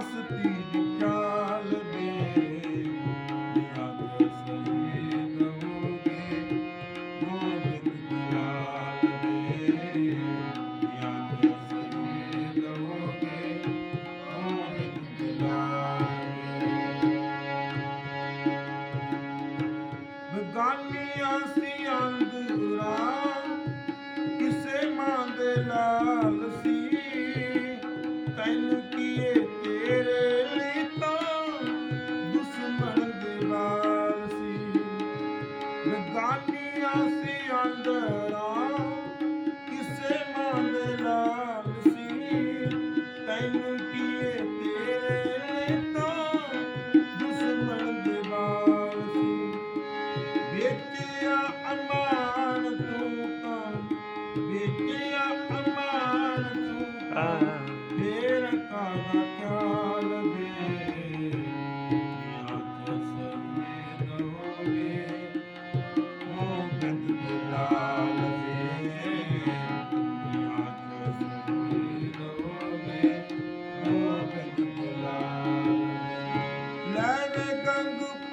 the Deacon. लुकिए तेरे लिए